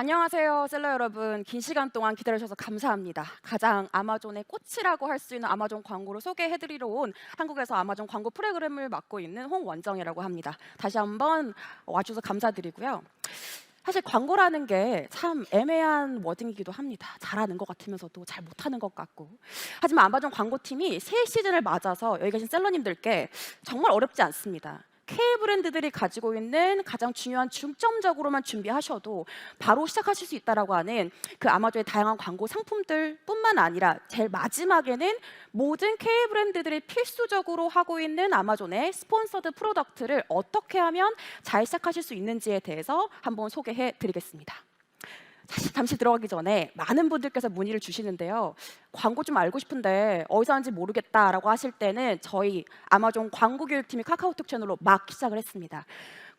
안녕하세요, 셀러 여러분. 긴 시간 동안 기다려주셔서 감사합니다. 가장 아마존의 꽃이라고 할 수 있는 아마존 광고를 소개해드리러 온 한국에서 아마존 광고 프로그램을 맡고 있는 홍원정이라고 합니다. 다시 한번 와주셔서 감사드리고요. 사실 광고라는 게 참 애매한 워딩이기도 합니다. 잘하는 것 같으면서도 잘 못하는 것 같고. 하지만 아마존 광고팀이 새 시즌을 맞아서 여기 계신 셀러님들께 정말 어렵지 않습니다. K 브랜드들이 가지고 있는 가장 중요한 중점적으로만 준비하셔도 바로 시작하실 수 있다라고 하는 그 아마존의 다양한 광고 상품들뿐만 아니라 제일 마지막에는 모든 K 브랜드들이 필수적으로 하고 있는 아마존의 스폰서드 프로덕트를 어떻게 하면 잘 시작하실 수 있는지에 대해서 한번 소개해 드리겠습니다. 사실 잠시 들어가기 전에 많은 분들께서 문의를 주시는데요. 광고 좀 알고 싶은데 어디서 하는지 모르겠다라고 하실 때는 저희 아마존 광고 교육팀이 카카오톡 채널로 막 시작을 했습니다.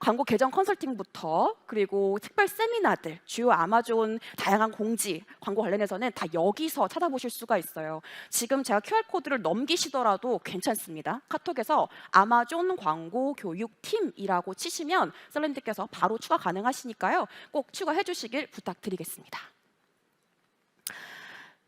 광고 계정 컨설팅부터 그리고 특별 세미나들, 주요 아마존 다양한 공지, 광고 관련해서는 다 여기서 찾아보실 수가 있어요. 지금 제가 QR 코드를 넘기시더라도 괜찮습니다. 카톡에서 아마존 광고 교육팀이라고 치시면 셀린드께서 바로 추가 가능하시니까요. 꼭 추가해 주시길 부탁드리겠습니다.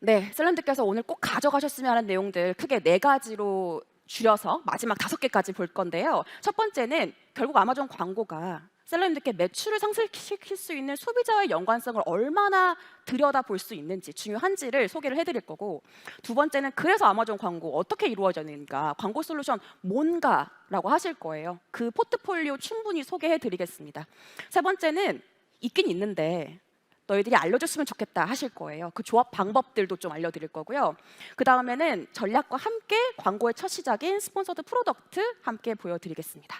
네, 셀런드께서 오늘 꼭 가져가셨으면 하는 내용들 크게 네 가지로 줄여서 마지막 다섯 개까지 볼 건데요. 첫 번째는 결국 아마존 광고가 셀러님들께 매출을 상승시킬 수 있는 소비자와의 연관성을 얼마나 들여다 볼 수 있는지 중요한지를 소개를 해드릴 거고 두 번째는 그래서 아마존 광고 어떻게 이루어졌는가 광고 솔루션 뭔가라고 하실 거예요. 그 포트폴리오 충분히 소개해드리겠습니다. 세 번째는 있긴 있는데 너희들이 알려줬으면 좋겠다 하실 거예요. 그 조합 방법들도 좀 알려드릴 거고요. 그 다음에는 전략과 함께 광고의 첫 시작인 스폰서드 프로덕트 함께 보여드리겠습니다.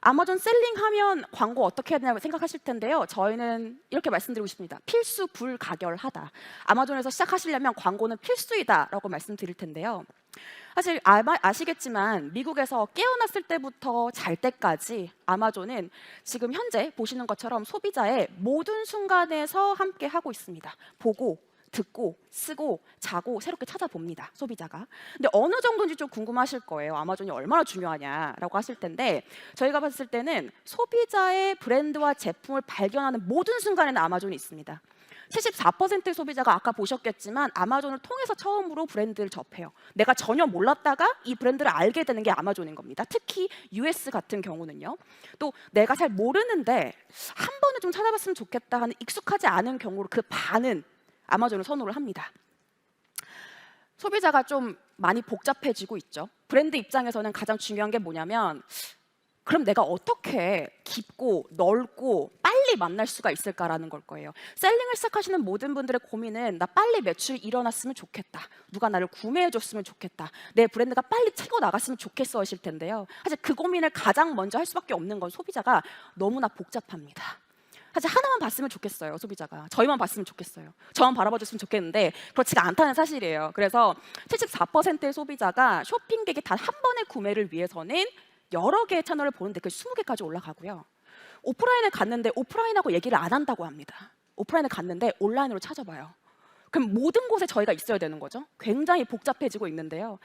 아마존 셀링하면 광고 어떻게 해야 되냐고 생각하실 텐데요. 저희는 이렇게 말씀드리고 싶습니다. 필수 불가결하다. 아마존에서 시작하시려면 광고는 필수이다라고 말씀드릴 텐데요. 사실 아마, 아시겠지만 미국에서 깨어났을 때부터 잘 때까지 아마존은 지금 현재 보시는 것처럼 소비자의 모든 순간에서 함께 하고 있습니다. 보고 듣고 쓰고 자고 새롭게 찾아봅니다 소비자가. 근데 어느 정도인지 좀 궁금하실 거예요. 아마존이 얼마나 중요하냐라고 하실 텐데 저희가 봤을 때는 소비자의 브랜드와 제품을 발견하는 모든 순간에는 아마존이 있습니다 74%의 소비자가 아까 보셨겠지만 아마존을 통해서 처음으로 브랜드를 접해요. 내가 전혀 몰랐다가 이 브랜드를 알게 되는 게 아마존인 겁니다. 특히 US 같은 경우는요. 또 내가 잘 모르는데 한 번은 좀 찾아봤으면 좋겠다 하는 익숙하지 않은 경우로 그 반은 아마존을 선호를 합니다. 소비자가 좀 많이 복잡해지고 있죠. 브랜드 입장에서는 가장 중요한 게 뭐냐면 그럼 내가 어떻게 깊고 넓고 빨리 만날 수가 있을까라는 걸 거예요. 셀링을 시작하시는 모든 분들의 고민은 나 빨리 매출이 일어났으면 좋겠다. 누가 나를 구매해 줬으면 좋겠다. 내 브랜드가 빨리 치고 나갔으면 좋겠어 하실 텐데요. 사실 그 고민을 가장 먼저 할 수밖에 없는 건 소비자가 너무나 복잡합니다. 사실 하나만 봤으면 좋겠어요 소비자가 저희만 봤으면 좋겠어요 저만 바라봐 줬으면 좋겠는데 그렇지가 않다는 사실이에요 그래서 74%의 소비자가 쇼핑객이 단 한 번의 구매를 위해서는 여러 개의 채널을 보는데 그 20개까지 올라가고요. 오프라인에 갔는데 오프라인하고 얘기를 안 한다고 합니다. 오프라인에 갔는데 온라인으로 찾아봐요. 그럼 모든 곳에 저희가 있어야 되는 거죠? 굉장히 복잡해지고 있는데요.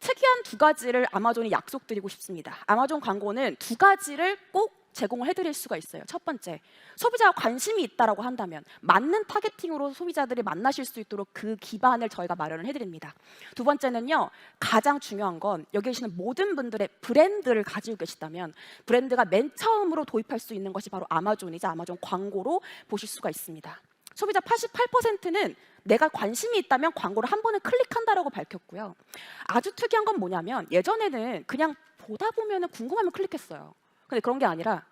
특이한 두 가지를 아마존이 약속드리고 싶습니다. 아마존 광고는 두 가지를 꼭 제공을 해드릴 수가 있어요. 첫 번째, 소비자가 관심이 있다라고 한다면 맞는 타겟팅으로 소비자들이 만나실 수 있도록 그 기반을 저희가 마련을 해드립니다. 두 번째는요, 가장 중요한 건 여기 계시는 모든 분들의 브랜드를 가지고 계시다면 브랜드가 맨 처음으로 도입할 수 있는 것이 바로 아마존이자 아마존 광고로 보실 수가 있습니다. 소비자 88%는 내가 관심이 있다면 광고를 한 번에 클릭한다라고 밝혔고요. 아주 특이한 건 뭐냐면 예전에는 그냥 보다 보면 궁금하면 클릭했어요. 근데 그런 게 아니라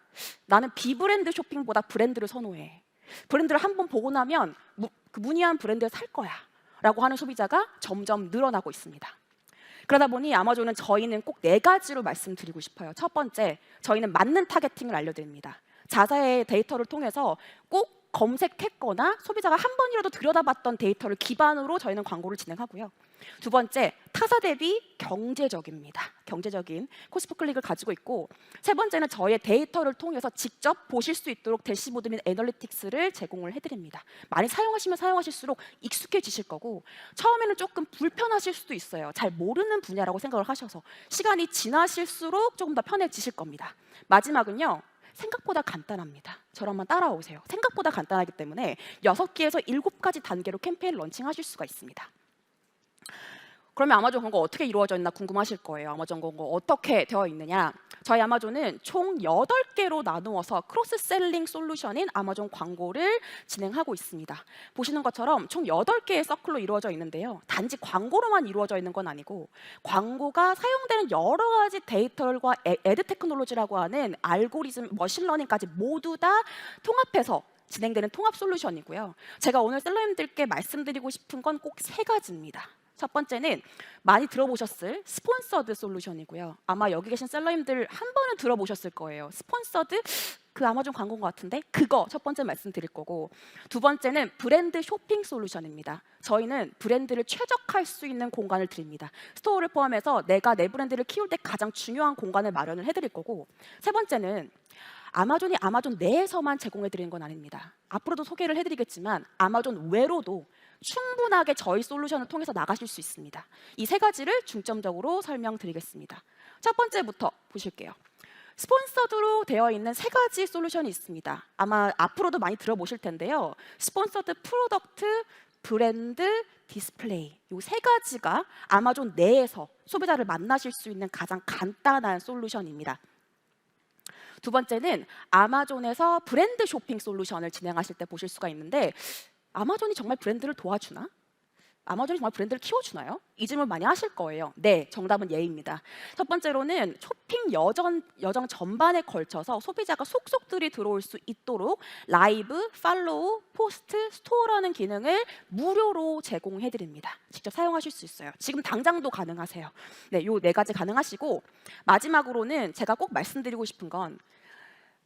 나는 비브랜드 쇼핑보다 브랜드를 선호해. 브랜드를 한 번 보고 나면 무, 그 문의한 브랜드를 살 거야. 라고 하는 소비자가 점점 늘어나고 있습니다. 그러다 보니 아마존은 저희는 꼭 네 가지로 말씀드리고 싶어요. 첫 번째, 저희는 맞는 타겟팅을 알려드립니다. 자사의 데이터를 통해서 꼭 검색했거나 소비자가 한 번이라도 들여다봤던 데이터를 기반으로 저희는 광고를 진행하고요. 두 번째, 타사 대비 경제적입니다. 경제적인 코스프 클릭을 가지고 있고 세 번째는 저희의 데이터를 통해서 직접 보실 수 있도록 대시보드 및 애널리틱스를 제공을 해드립니다. 많이 사용하시면 사용하실수록 익숙해지실 거고 처음에는 조금 불편하실 수도 있어요. 잘 모르는 분야라고 생각을 하셔서 시간이 지나실수록 조금 더 편해지실 겁니다. 마지막은요. 생각보다 간단합니다. 한번 따라오세요. 생각보다 간단하기 때문에 6개에서 7가지 단계로 캠페인 런칭하실 수가 있습니다. 그러면 아마존 광고 어떻게 이루어져 있나 궁금하실 거예요. 아마존 광고 어떻게 되어 있느냐? 저희 아마존은 총 8개로 나누어서 크로스 셀링 솔루션인 아마존 광고를 진행하고 있습니다. 보시는 것처럼 총 8개의 서클로 이루어져 있는데요. 단지 광고로만 이루어져 있는 건 아니고 광고가 사용되는 여러 가지 데이터들과 에- 에드 테크놀로지라고 하는 알고리즘, 머신러닝까지 모두 다 통합해서 진행되는 통합 솔루션이고요. 제가 오늘 셀러님들께 말씀드리고 싶은 건 꼭 세 가지입니다. 첫 번째는 많이 들어보셨을 스폰서드 솔루션이고요. 아마 여기 계신 셀러님들 한 번은 들어보셨을 거예요. 스폰서드 그 아마존 광고인 것 같은데 그거 첫 번째 말씀드릴 거고 두 번째는 브랜드 쇼핑 솔루션입니다. 저희는 브랜드를 최적화할 수 있는 공간을 드립니다. 스토어를 포함해서 내가 내 브랜드를 키울 때 가장 중요한 공간을 마련을 해드릴 거고 세 번째는 아마존이 아마존 내에서만 제공해 드리는 건 아닙니다. 앞으로도 소개를 해드리겠지만 아마존 외로도 충분하게 저희 솔루션을 통해서 나가실 수 있습니다. 이 세 가지를 중점적으로 설명드리겠습니다. 첫 번째부터 보실게요. 스폰서드로 되어 있는 세 가지 솔루션이 있습니다. 아마 앞으로도 많이 들어보실 텐데요. 스폰서드 프로덕트, 브랜드, 디스플레이 이 세 가지가 아마존 내에서 소비자를 만나실 수 있는 가장 간단한 솔루션입니다. 두 번째는 아마존에서 브랜드 쇼핑 솔루션을 진행하실 때 보실 수가 있는데 아마존이 정말 브랜드를 도와주나? 아마존이 정말 브랜드를 키워주나요? 이 질문 많이 하실 거예요. 네, 정답은 예입니다. 첫 번째로는 쇼핑 여정, 여정 전반에 걸쳐서 소비자가 속속들이 들어올 수 있도록 라이브, 팔로우, 포스트, 스토어라는 기능을 무료로 제공해드립니다. 직접 사용하실 수 있어요. 지금 당장도 가능하세요. 네, 요 네 가지 가능하시고 마지막으로는 제가 꼭 말씀드리고 싶은 건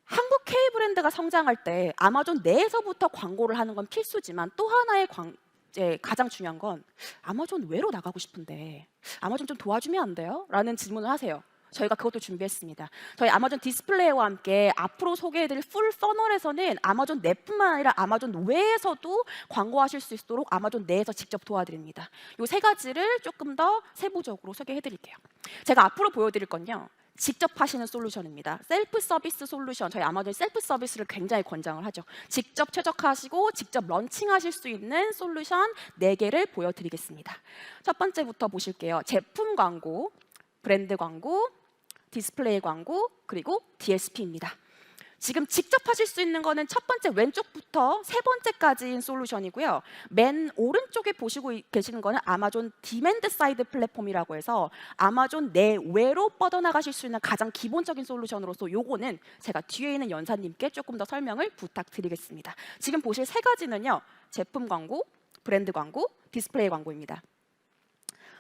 한국 K 브랜드가 성장할 때 아마존 내에서부터 광고를 하는 건 필수지만 또 하나의 광, 이제 가장 중요한 건 아마존 외로 나가고 싶은데 아마존 좀 도와주면 안 돼요? 라는 질문을 하세요. 저희가 그것도 준비했습니다. 저희 아마존 디스플레이와 함께 앞으로 소개해드릴 풀 퍼널에서는 아마존 내뿐만 아니라 아마존 외에서도 광고하실 수 있도록 아마존 내에서 직접 도와드립니다. 이 세 가지를 조금 더 세부적으로 소개해드릴게요. 제가 앞으로 보여드릴 건요. 직접 하시는 솔루션입니다. 셀프 서비스 솔루션 저희 아마존 셀프 서비스를 굉장히 권장을 하죠. 직접 최적화하시고 직접 런칭하실 수 있는 솔루션 4개를 보여드리겠습니다. 첫 번째부터 보실게요. 제품 광고, 브랜드 광고, 디스플레이 광고, 그리고 DSP입니다. 지금 직접 하실 수 있는 거는 첫 번째 왼쪽부터 세 번째까지인 솔루션이고요. 맨 오른쪽에 보시고 이- 계시는 거는 아마존 디맨드 사이드 플랫폼이라고 해서 아마존 내외로 뻗어나가실 수 있는 가장 기본적인 솔루션으로서 요거는 제가 뒤에 있는 연사님께 조금 더 설명을 부탁드리겠습니다. 지금 보실 세 가지는요. 제품 광고, 브랜드 광고, 디스플레이 광고입니다.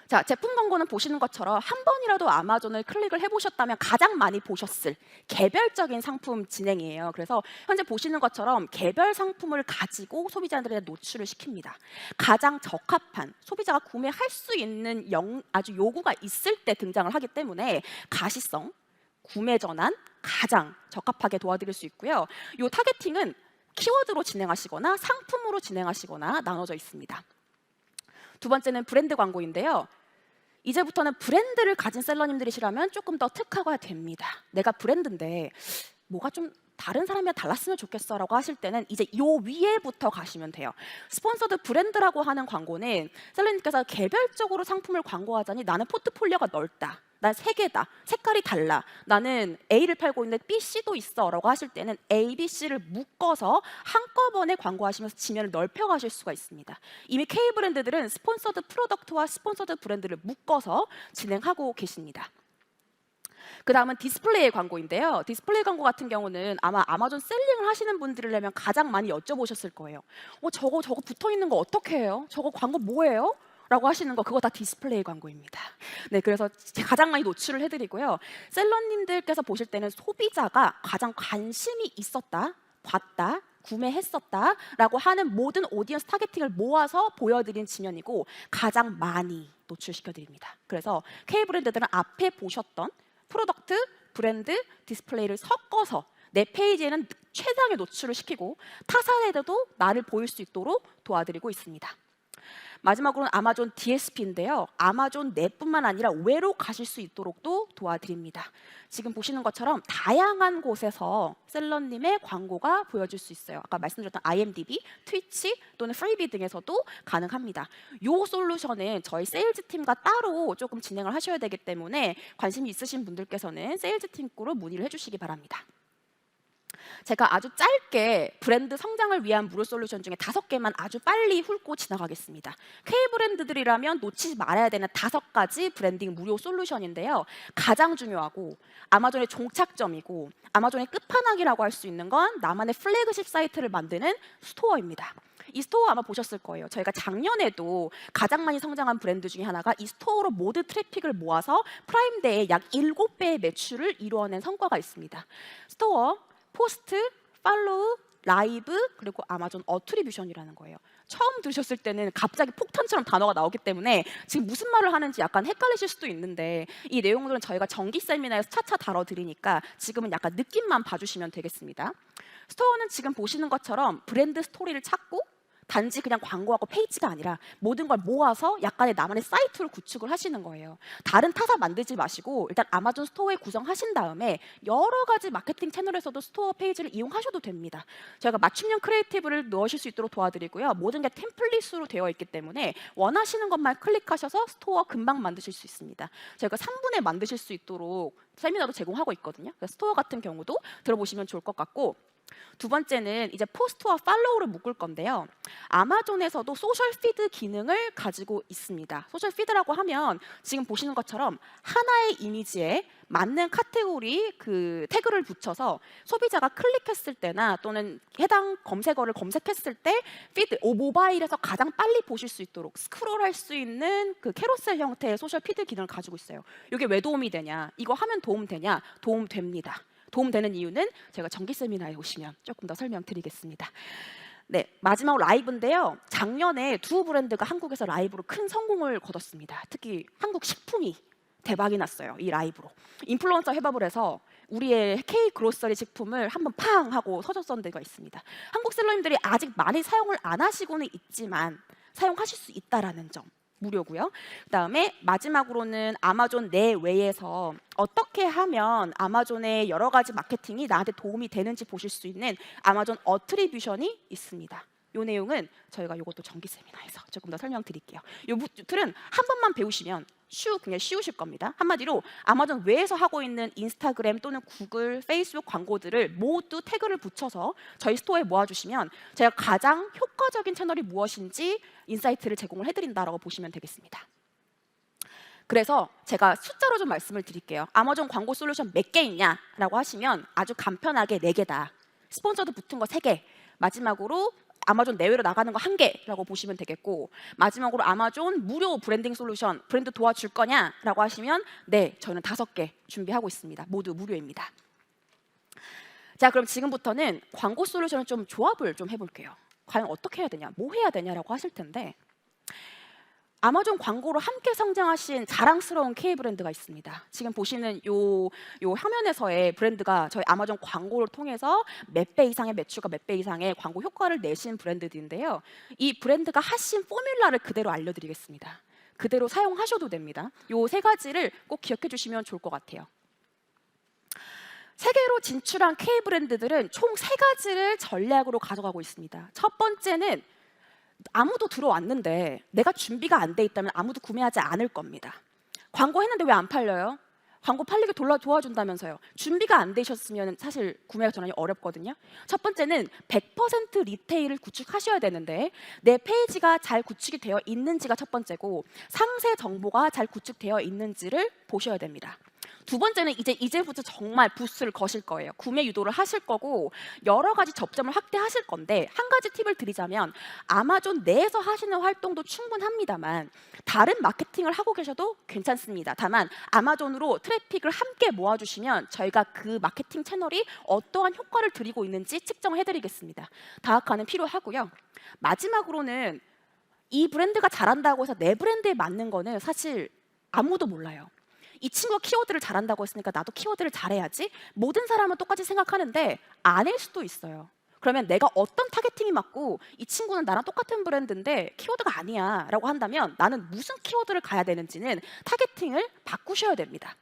자, 제품 광고는 보시는 것처럼 한 번이라도 아마존을 클릭을 해보셨다면 가장 많이 보셨을 개별적인 상품 진행이에요. 그래서 현재 보시는 것처럼 개별 상품을 가지고 소비자들에 노출을 시킵니다. 가장 적합한 소비자가 구매할 수 있는 영, 아주 요구가 있을 때 등장을 하기 때문에 가시성, 구매 전환 가장 적합하게 도와드릴 수 있고요. 요 타겟팅은 키워드로 진행하시거나 상품으로 진행하시거나 나눠져 있습니다. 두 번째는 브랜드 광고인데요. 이제부터는 브랜드를 가진 셀러님들이시라면 조금 더 특화가 됩니다. 내가 브랜드인데 뭐가 좀 다른 사람이랑 달랐으면 좋겠어라고 하실 때는 이제 요 위에부터 가시면 돼요. 스폰서드 브랜드라고 하는 광고는 셀러님께서 개별적으로 상품을 광고하자니 나는 포트폴리오가 넓다. 난세 개다. 색깔이 달라. 나는 A를 팔고 있는데 B, C도 있어라고 하실 때는 A, B, C를 묶어서 한꺼번에 광고하시면서 지면을 넓혀 가실 수가 있습니다. 이미 K 브랜드들은 스폰서드 프로덕트와 스폰서드 브랜드를 묶어서 진행하고 계십니다. 그 다음은 디스플레이 광고인데요. 디스플레이 광고 같은 경우는 아마 아마존 셀링을 하시는 분들이라면 가장 많이 여쭤보셨을 거예요. 어, 저거 저거 붙어 있는 거 어떻게 해요? 저거 광고 뭐예요? 라고 하시는 거 그거 다 디스플레이 광고입니다. 네, 그래서 가장 많이 노출을 해드리고요. 셀러님들께서 보실 때는 소비자가 가장 관심이 있었다, 봤다, 구매했었다라고 하는 모든 오디언스 타겟팅을 모아서 보여드린 지면이고 가장 많이 노출시켜 드립니다. 그래서 K 브랜드들은 앞에 보셨던 프로덕트, 브랜드, 디스플레이를 섞어서 내 페이지에는 최상의 노출을 시키고 타사에도 나를 보일 수 있도록 도와드리고 있습니다. 마지막으로는 아마존 DSP인데요. 아마존 내뿐만 아니라 외로 가실 수 있도록도 도와드립니다. 지금 보시는 것처럼 다양한 곳에서 셀러님의 광고가 보여질 수 있어요. 아까 말씀드렸던 IMDb, 트위치 또는 프리비 등에서도 가능합니다. 요 솔루션은 저희 세일즈 팀과 따로 조금 진행을 하셔야 되기 때문에 관심이 있으신 분들께서는 세일즈 팀으로 문의를 해주시기 바랍니다. 제가 아주 짧게 브랜드 성장을 위한 무료 솔루션 중에 다섯 개만 아주 빨리 훑고 지나가겠습니다. K 브랜드들이라면 놓치지 말아야 되는 다섯 가지 브랜딩 무료 솔루션인데요. 가장 중요하고 아마존의 종착점이고 아마존의 끝판왕이라고 할 수 있는 건 나만의 플래그십 사이트를 만드는 스토어입니다. 이 스토어 아마 보셨을 거예요. 저희가 작년에도 가장 많이 성장한 브랜드 중에 하나가 이 스토어로 모두 트래픽을 모아서 프라임데이에 약 7배의 매출을 이루어낸 성과가 있습니다. 스토어, 포스트, 팔로우, 라이브 그리고 아마존 어트리뷰션이라는 거예요. 처음 들으셨을 때는 갑자기 폭탄처럼 단어가 나오기 때문에 지금 무슨 말을 하는지 약간 헷갈리실 수도 있는데 이 내용들은 저희가 정기 세미나에서 차차 다뤄드리니까 지금은 약간 느낌만 봐주시면 되겠습니다. 스토어는 지금 보시는 것처럼 브랜드 스토리를 찾고 단지 그냥 광고하고 페이지가 아니라 모든 걸 모아서 약간의 나만의 사이트를 구축을 하시는 거예요. 다른 타사 만들지 마시고 일단 아마존 스토어에 구성하신 다음에 여러 가지 마케팅 채널에서도 스토어 페이지를 이용하셔도 됩니다. 저희가 맞춤형 크리에이티브를 넣으실 수 있도록 도와드리고요. 모든 게 템플릿으로 되어 있기 때문에 원하시는 것만 클릭하셔서 스토어 금방 만드실 수 있습니다. 저희가 3분에 만드실 수 있도록 세미나도 제공하고 있거든요. 그래서 스토어 같은 경우도 들어보시면 좋을 것 같고 두 번째는 이제 포스트와 팔로우를 묶을 건데요. 아마존에서도 소셜 피드 기능을 가지고 있습니다. 소셜 피드라고 하면 지금 보시는 것처럼 하나의 이미지에 맞는 카테고리 그 태그를 붙여서 소비자가 클릭했을 때나 또는 해당 검색어를 검색했을 때 피드 오 모바일에서 가장 빨리 보실 수 있도록 스크롤할 수 있는 그 캐로셀 형태의 소셜 피드 기능을 가지고 있어요. 이게 왜 도움이 되냐? 이거 하면 도움 되냐? 도움 됩니다. 도움 되는 이유는 제가 정기 세미나에 오시면 조금 더 설명드리겠습니다. 네, 마지막 라이브인데요. 작년에 두 브랜드가 한국에서 라이브로 큰 성공을 거뒀습니다. 특히 한국 식품이 대박이 났어요. 이 라이브로. 인플루언서 협업을 해서 우리의 K 그로서리 식품을 한번 팡 하고 서졌던 데가 있습니다. 한국 셀러님들이 아직 많이 사용을 안 하시고는 있지만 사용하실 수 있다라는 점. 무료고요. 그다음에 마지막으로는 아마존 내외에서 어떻게 하면 아마존의 여러 가지 마케팅이 나한테 도움이 되는지 보실 수 있는 아마존 어트리뷰션이 있습니다. 이 내용은 저희가 이것도 정기 세미나에서 조금 더 설명드릴게요. 이 틀은 한 번만 배우시면 쉬우 그냥 쉬우실 겁니다. 한마디로 아마존 외에서 하고 있는 인스타그램 또는 구글, 페이스북 광고들을 모두 태그를 붙여서 저희 스토어에 모아주시면 제가 가장 효과적인 채널이 무엇인지 인사이트를 제공을 해드린다라고 보시면 되겠습니다. 그래서 제가 숫자로 좀 말씀을 드릴게요. 아마존 광고 솔루션 몇 개 있냐라고 하시면 아주 간편하게 네 개다. 스폰서도 붙은 거세 개. 마지막으로 아마존 내외로 나가는 거 한 개라고 보시면 되겠고 마지막으로 아마존 무료 브랜딩 솔루션 브랜드 도와줄 거냐라고 하시면 네 저는 다섯 개 준비하고 있습니다. 모두 무료입니다. 자 그럼 지금부터는 광고 솔루션을 좀 조합을 좀 해볼게요. 과연 어떻게 해야 되냐 뭐 해야 되냐라고 하실 텐데 아마존 광고로 함께 성장하신 자랑스러운 K 브랜드가 있습니다. 지금 보시는 요, 요 화면에서의 브랜드가 저희 아마존 광고를 통해서 몇 배 이상의 매출과 몇 배 이상의 광고 효과를 내신 브랜드인데요. 이 브랜드가 하신 포뮬라를 그대로 알려드리겠습니다. 그대로 사용하셔도 됩니다. 요 세 가지를 꼭 기억해 주시면 좋을 것 같아요. 세계로 진출한 K 브랜드들은 총 세 가지를 전략으로 가져가고 있습니다. 첫 번째는 아무도 들어왔는데 내가 준비가 안 돼 있다면 아무도 구매하지 않을 겁니다. 광고 했는데 왜 안 팔려요? 광고 팔리게 돌아 도와준다면서요. 준비가 안 되셨으면 사실 구매가 전환이 어렵거든요. 첫 번째는 100% 리테일을 구축하셔야 되는데 내 페이지가 잘 구축이 되어 있는지가 첫 번째고 상세 정보가 잘 구축되어 있는지를 보셔야 됩니다. 두 번째는 이제 이제부터 정말 부스를 거실 거예요. 구매 유도를 하실 거고 여러 가지 접점을 확대하실 건데 한 가지 팁을 드리자면 아마존 내에서 하시는 활동도 충분합니다만 다른 마케팅을 하고 계셔도 괜찮습니다. 다만 아마존으로 트래픽을 함께 모아주시면 저희가 그 마케팅 채널이 어떠한 효과를 드리고 있는지 측정을 해드리겠습니다. 다학화는 필요하고요. 마지막으로는 이 브랜드가 잘한다고 해서 내 브랜드에 맞는 거는 사실 아무도 몰라요. 이 친구가 키워드를 잘한다고 했으니까 나도 키워드를 잘해야지. 모든 사람은 똑같이 생각하는데 아닐 수도 있어요. 그러면 내가 어떤 타겟팅이 맞고 이 친구는 나랑 똑같은 브랜드인데 키워드가 아니야 라고 한다면 나는 무슨 키워드를 가야 되는지는 타겟팅을 바꾸셔야 됩니다.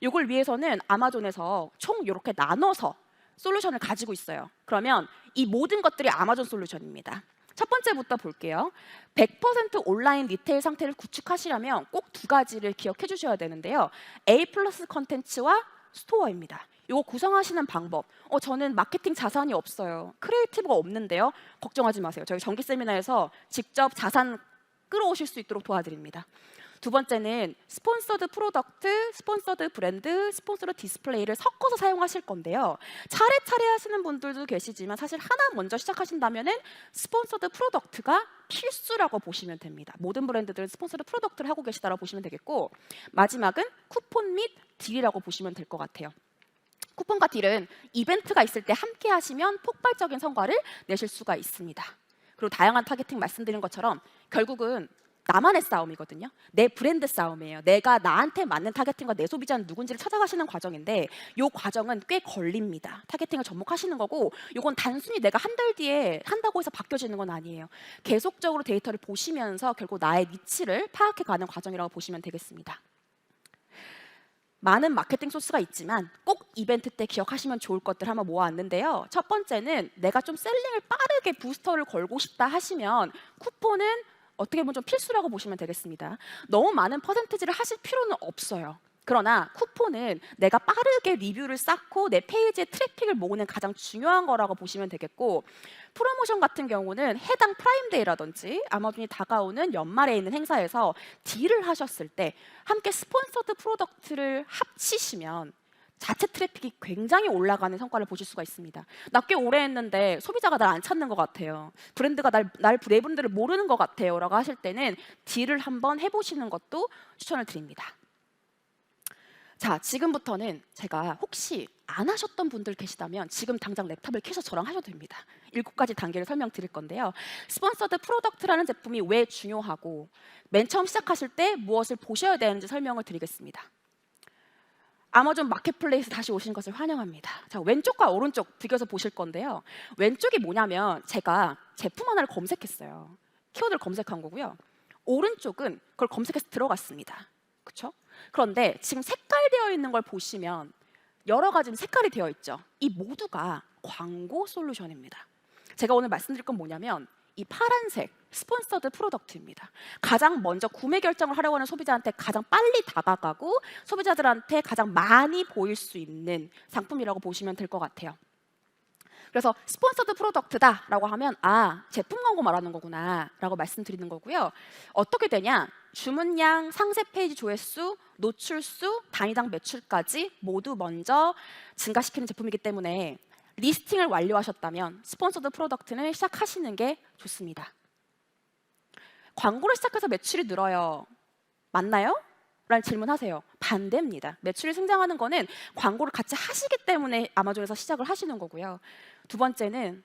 이걸 위해서는 아마존에서 총 이렇게 나눠서 솔루션을 가지고 있어요. 그러면 이 모든 것들이 아마존 솔루션입니다. 첫 번째부터 볼게요. 100% 온라인 리테일 상태를 구축하시려면 꼭 두 가지를 기억해 주셔야 되는데요. A 플러스 컨텐츠와 스토어입니다. 이거 구성하시는 방법. 어, 저는 마케팅 자산이 없어요. 크리에이티브가 없는데요. 걱정하지 마세요. 저희 정기 세미나에서 직접 자산 끌어오실 수 있도록 도와드립니다. 두 번째는 스폰서드 프로덕트, 스폰서드 브랜드, 스폰서드 디스플레이를 섞어서 사용하실 건데요. 차례차례 하시는 분들도 계시지만 사실 하나 먼저 시작하신다면은 스폰서드 프로덕트가 필수라고 보시면 됩니다. 모든 브랜드들은 스폰서드 프로덕트를 하고 계시다라고 보시면 되겠고 마지막은 쿠폰 및 딜이라고 보시면 될 것 같아요. 쿠폰과 딜은 이벤트가 있을 때 함께 하시면 폭발적인 성과를 내실 수가 있습니다. 그리고 다양한 타겟팅 말씀드린 것처럼 결국은 나만의 싸움이거든요. 내 브랜드 싸움이에요. 내가 나한테 맞는 타겟팅과 내 소비자는 누군지를 찾아가시는 과정인데 이 과정은 꽤 걸립니다. 타겟팅을 접목하시는 거고 이건 단순히 내가 한 달 뒤에 한다고 해서 바뀌어지는 건 아니에요. 계속적으로 데이터를 보시면서 결국 나의 니치를 파악해 가는 과정이라고 보시면 되겠습니다. 많은 마케팅 소스가 있지만 꼭 이벤트 때 기억하시면 좋을 것들 한번 모아왔는데요. 첫 번째는 내가 좀 셀링을 빠르게 부스터를 걸고 싶다 하시면 쿠폰은 어떻게 보면 좀 필수라고 보시면 되겠습니다. 너무 많은 퍼센티지를 하실 필요는 없어요. 그러나 쿠폰은 내가 빠르게 리뷰를 쌓고 내 페이지에 트래픽을 모으는 가장 중요한 거라고 보시면 되겠고 프로모션 같은 경우는 해당 프라임데이라든지 아마존이 다가오는 연말에 있는 행사에서 딜을 하셨을 때 함께 스폰서드 프로덕트를 합치시면 자체 트래픽이 굉장히 올라가는 성과를 보실 수가 있습니다. 나 꽤 오래 했는데 소비자가 날 안 찾는 것 같아요. 브랜드가 날, 날, 내 브랜드를 모르는 것 같아요. 라고 하실 때는 딜을 한번 해보시는 것도 추천을 드립니다. 자, 지금부터는 제가 혹시 안 하셨던 분들 계시다면 지금 당장 랩탑을 켜서 저랑 하셔도 됩니다. 일곱 가지 단계를 설명드릴 건데요. 스폰서드 프로덕트라는 제품이 왜 중요하고 맨 처음 시작하실 때 무엇을 보셔야 되는지 설명을 드리겠습니다. 아마존 마켓플레이스 다시 오신 것을 환영합니다. 자, 왼쪽과 오른쪽 비교해서 보실 건데요. 왼쪽이 뭐냐면 제가 제품 하나를 검색했어요. 키워드를 검색한 거고요. 오른쪽은 그걸 검색해서 들어갔습니다. 그렇죠? 그런데 지금 색깔되어 있는 걸 보시면 여러 가지 색깔이 되어 있죠. 이 모두가 광고 솔루션입니다. 제가 오늘 말씀드릴 건 뭐냐면 이 파란색 스폰서드 프로덕트입니다. 가장 먼저 구매 결정을 하려고 하는 소비자한테 가장 빨리 다가가고 소비자들한테 가장 많이 보일 수 있는 상품이라고 보시면 될 것 같아요. 그래서 스폰서드 프로덕트다라고 하면 아 제품 광고 말하는 거구나라고 말씀드리는 거고요. 어떻게 되냐? 주문량, 상세 페이지 조회수, 노출수, 단위당 매출까지 모두 먼저 증가시키는 제품이기 때문에 리스팅을 완료하셨다면 스폰서드 프로덕트는 시작하시는 게 좋습니다. 광고를 시작해서 매출이 늘어요. 맞나요? 라는 질문하세요. 반대입니다. 매출이 성장하는 거는 광고를 같이 하시기 때문에 아마존에서 시작을 하시는 거고요. 두 번째는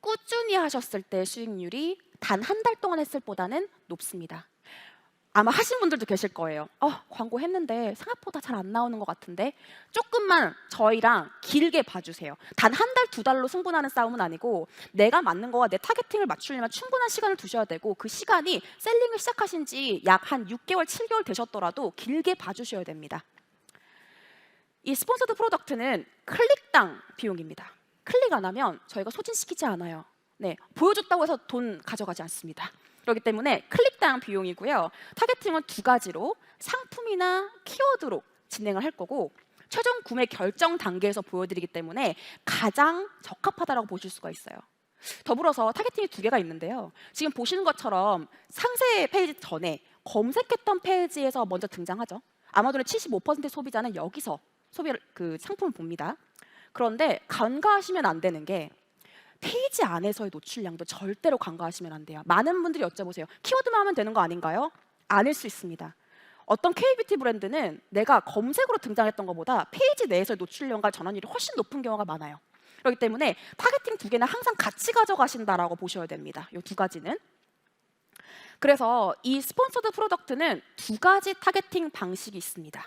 꾸준히 하셨을 때 수익률이 단 한 달 동안 했을 보다는 높습니다. 아마 하신 분들도 계실 거예요. 어, 광고 했는데 생각보다 잘 안 나오는 것 같은데 조금만 저희랑 길게 봐주세요. 단 한 달, 두 달로 승부나는 싸움은 아니고 내가 맞는 거와 내 타겟팅을 맞추려면 충분한 시간을 두셔야 되고 그 시간이 셀링을 시작하신 지 약 한 6개월, 7개월 되셨더라도 길게 봐주셔야 됩니다. 이 스폰서드 프로덕트는 클릭당 비용입니다. 클릭 안 하면 저희가 소진시키지 않아요. 네, 보여줬다고 해서 돈 가져가지 않습니다. 그렇기 때문에 클릭당 비용이고요. 타겟팅은 두 가지로 상품이나 키워드로 진행을 할 거고 최종 구매 결정 단계에서 보여드리기 때문에 가장 적합하다라고 보실 수가 있어요. 더불어서 타겟팅이 두 개가 있는데요. 지금 보시는 것처럼 상세 페이지 전에 검색했던 페이지에서 먼저 등장하죠. 아마존의 75% 소비자는 여기서 소비 그 상품을 봅니다. 그런데 간과하시면 안 되는 게 페이지 안에서의 노출량도 절대로 간과하시면 안 돼요. 많은 분들이 여쭤보세요. 키워드만 하면 되는 거 아닌가요? 아닐 수 있습니다. 어떤 K뷰티 브랜드는 내가 검색으로 등장했던 것보다 페이지 내에서의 노출량과 전환율이 훨씬 높은 경우가 많아요. 그렇기 때문에 타겟팅 두 개는 항상 같이 가져가신다라고 보셔야 됩니다. 이 두 가지는. 그래서 이 스폰서드 프로덕트는 두 가지 타겟팅 방식이 있습니다.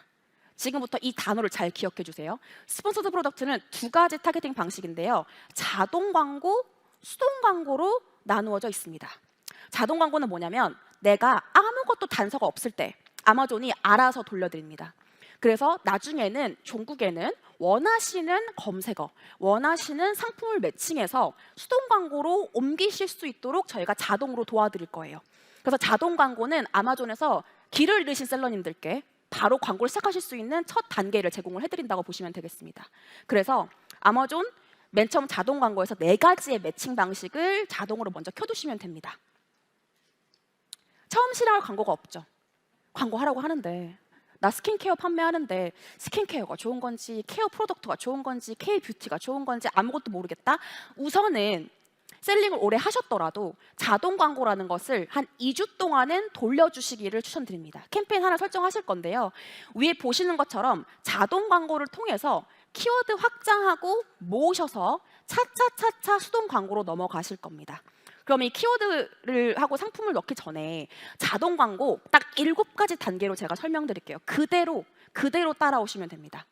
지금부터 이 단어를 잘 기억해 주세요. 스폰서드 프로덕트는 두 가지 타겟팅 방식인데요. 자동 광고, 수동 광고로 나누어져 있습니다. 자동 광고는 뭐냐면 내가 아무것도 단서가 없을 때 아마존이 알아서 돌려드립니다. 그래서 나중에는 종국에는 원하시는 검색어, 원하시는 상품을 매칭해서 수동 광고로 옮기실 수 있도록 저희가 자동으로 도와드릴 거예요. 그래서 자동 광고는 아마존에서 길을 잃으신 셀러님들께 바로 광고를 시작하실 수 있는 첫 단계를 제공을 해드린다고 보시면 되겠습니다. 그래서 아마존 맨 처음 자동 광고에서 네 가지의 매칭 방식을 자동으로 먼저 켜두시면 됩니다. 처음 실행할 광고가 없죠. 광고하라고 하는데 나 스킨케어 판매하는데 스킨케어가 좋은 건지 케어 프로덕트가 좋은 건지 K 뷰티가 좋은 건지 아무것도 모르겠다. 우선은 셀링을 오래 하셨더라도 자동 광고라는 것을 한 2주 동안은 돌려주시기를 추천드립니다. 캠페인 하나 설정하실 건데요. 위에 보시는 것처럼 자동 광고를 통해서 키워드 확장하고 모으셔서 차차차차 수동 광고로 넘어가실 겁니다. 그럼 이 키워드를 하고 상품을 넣기 전에 자동 광고 딱 일곱 가지 단계로 제가 설명드릴게요. 그대로 그대로 따라오시면 됩니다.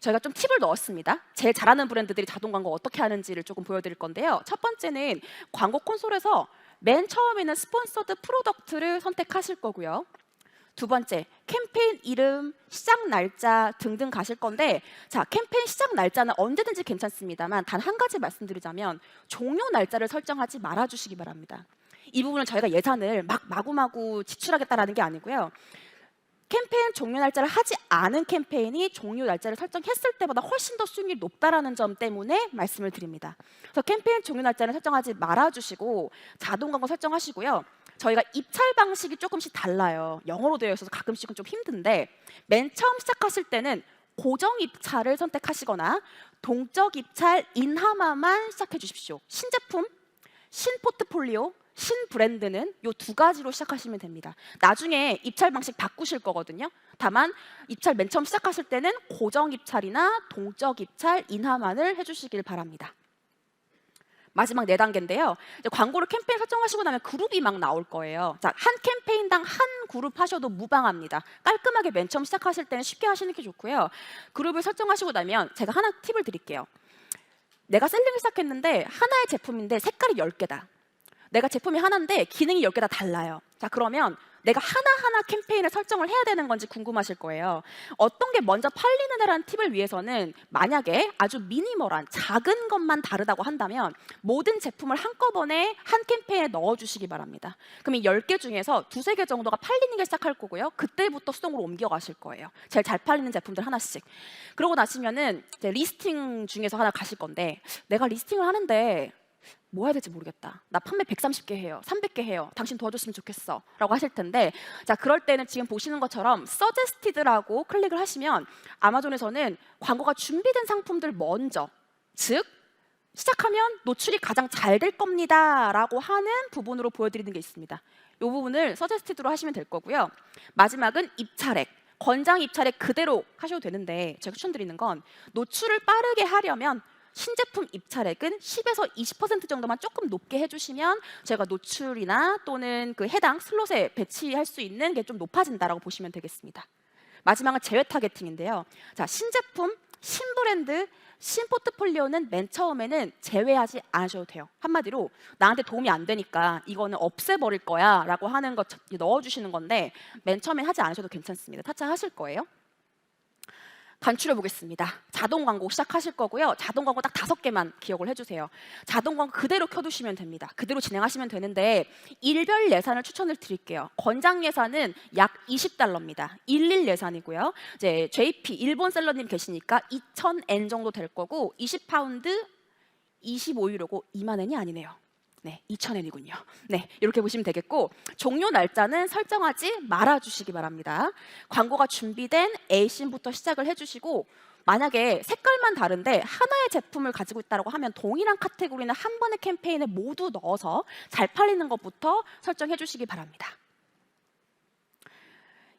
저희가 좀 팁을 넣었습니다. 제일 잘하는 브랜드들이 자동 광고 어떻게 하는지를 조금 보여드릴 건데요. 첫 번째는 광고 콘솔에서 맨 처음에는 스폰서드 프로덕트를 선택하실 거고요. 두 번째, 캠페인 이름, 시작 날짜 등등 가실 건데, 자, 캠페인 시작 날짜는 언제든지 괜찮습니다만, 단 한 가지 말씀드리자면, 종료 날짜를 설정하지 말아 주시기 바랍니다. 이 부분은 저희가 예산을 막 마구마구 지출하겠다라는 게 아니고요. 캠페인 종료 날짜를 하지 않은 캠페인이 종료 날짜를 설정했을 때보다 훨씬 더 수익률이 높다라는 점 때문에 말씀을 드립니다. 그래서 캠페인 종료 날짜를 설정하지 말아주시고 자동 광고 설정하시고요. 저희가 입찰 방식이 조금씩 달라요. 영어로 되어 있어서 가끔씩은 좀 힘든데 맨 처음 시작하실 때는 고정 입찰을 선택하시거나 동적 입찰 인하마만 시작해 주십시오. 신제품, 신포트폴리오, 신 브랜드는 이두 가지로 시작하시면 됩니다. 나중에 입찰 방식 바꾸실 거거든요. 다만 입찰 맨 처음 시작하실 때는 고정 입찰이나 동적 입찰 인하만을 해주시길 바랍니다. 마지막 네 단계인데요. 광고를 캠페인 설정하시고 나면 그룹이 막 나올 거예요. 자, 한 캠페인당 한 그룹 하셔도 무방합니다. 깔끔하게 맨 처음 시작하실 때는 쉽게 하시는 게 좋고요. 그룹을 설정하시고 나면 제가 하나 팁을 드릴게요. 내가 셀링을 시작했는데 하나의 제품인데 색깔이 10개다. 내가 제품이 하나인데 기능이 10개 다 달라요. 자, 그러면 내가 하나하나 캠페인을 설정을 해야 되는 건지 궁금하실 거예요. 어떤 게 먼저 팔리느냐라는 팁을 위해서는 만약에 아주 미니멀한 작은 것만 다르다고 한다면 모든 제품을 한꺼번에 한 캠페인에 넣어주시기 바랍니다. 그럼 이 10개 중에서 두세 개 정도가 팔리는 게 시작할 거고요. 그때부터 수동으로 옮겨가실 거예요. 제일 잘 팔리는 제품들 하나씩. 그러고 나시면은 리스팅 중에서 하나 가실 건데 내가 리스팅을 하는데 뭐 해야 될지 모르겠다. 나 판매 130개 해요. 300개 해요. 당신 도와줬으면 좋겠어. 라고 하실 텐데, 자, 그럴 때는 지금 보시는 것처럼 서제스티드라고 클릭을 하시면 아마존에서는 광고가 준비된 상품들 먼저, 즉, 시작하면 노출이 가장 잘 될 겁니다. 라고 하는 부분으로 보여드리는 게 있습니다. 이 부분을 서제스티드로 하시면 될 거고요. 마지막은 입찰액. 권장 입찰액 그대로 하셔도 되는데 제가 추천드리는 건 노출을 빠르게 하려면 신제품 입찰액은 10에서 20% 정도만 조금 높게 해주시면 제가 노출이나 또는 그 해당 슬롯에 배치할 수 있는 게 좀 높아진다라고 보시면 되겠습니다. 마지막은 제외 타겟팅인데요. 자, 신제품, 신브랜드, 신포트폴리오는 맨 처음에는 제외하지 않으셔도 돼요. 한마디로 나한테 도움이 안 되니까 이거는 없애버릴 거야 라고 하는 것 넣어주시는 건데 맨 처음에 하지 않으셔도 괜찮습니다. 타짜하실 거예요. 간추려 보겠습니다. 자동 광고 시작하실 거고요. 자동 광고 딱 다섯 개만 기억을 해주세요. 자동 광고 그대로 켜두시면 됩니다. 그대로 진행하시면 되는데 일별 예산을 추천을 드릴게요. 권장 예산은 약 20달러입니다. 일일 예산이고요. 이제 JP 일본 셀러님 계시니까 2,000엔 정도 될 거고 20파운드 25유로고 2만 엔이 아니네요. 네, 2,000엔이군요. 네, 이렇게 보시면 되겠고 종료 날짜는 설정하지 말아 주시기 바랍니다. 광고가 준비된 A씬부터 시작을 해 주시고 만약에 색깔만 다른데 하나의 제품을 가지고 있다고 하면 동일한 카테고리는 한 번의 캠페인에 모두 넣어서 잘 팔리는 것부터 설정해 주시기 바랍니다.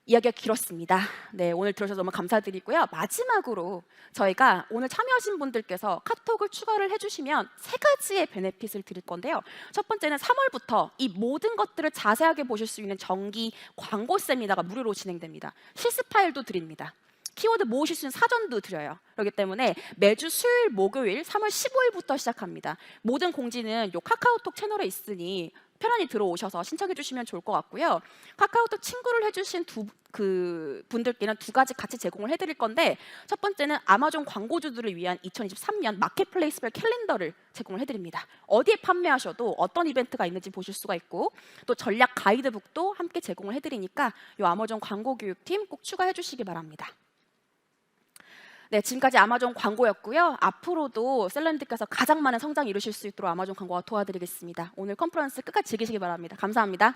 이야기가 길었습니다. 네, 오늘 들어주셔서 너무 감사드리고요. 마지막으로 저희가 오늘 참여하신 분들께서 카톡을 추가를 해주시면 세 가지의 베네핏을 드릴 건데요. 첫 번째는 3월부터 이 모든 것들을 자세하게 보실 수 있는 정기 광고 세미나가 무료로 진행됩니다. 실습 파일도 드립니다. 키워드 모으실 수 있는 사전도 드려요. 그렇기 때문에 매주 수요일, 목요일 3월 15일부터 시작합니다. 모든 공지는 요 카카오톡 채널에 있으니 편안히 들어오셔서 신청해 주시면 좋을 것 같고요. 카카오톡 친구를 해주신 두 그 분들께는 두 가지 같이 제공을 해드릴 건데 첫 번째는 아마존 광고주들을 위한 2023년 마켓플레이스별 캘린더를 제공을 해드립니다. 어디에 판매하셔도 어떤 이벤트가 있는지 보실 수가 있고 또 전략 가이드북도 함께 제공을 해드리니까 이 아마존 광고 교육팀 꼭 추가해 주시기 바랍니다. 네, 지금까지 아마존 광고였고요. 앞으로도 셀럽님들께서 가장 많은 성장 이루실 수 있도록 아마존 광고가 도와드리겠습니다. 오늘 컨퍼런스 끝까지 즐기시기 바랍니다. 감사합니다.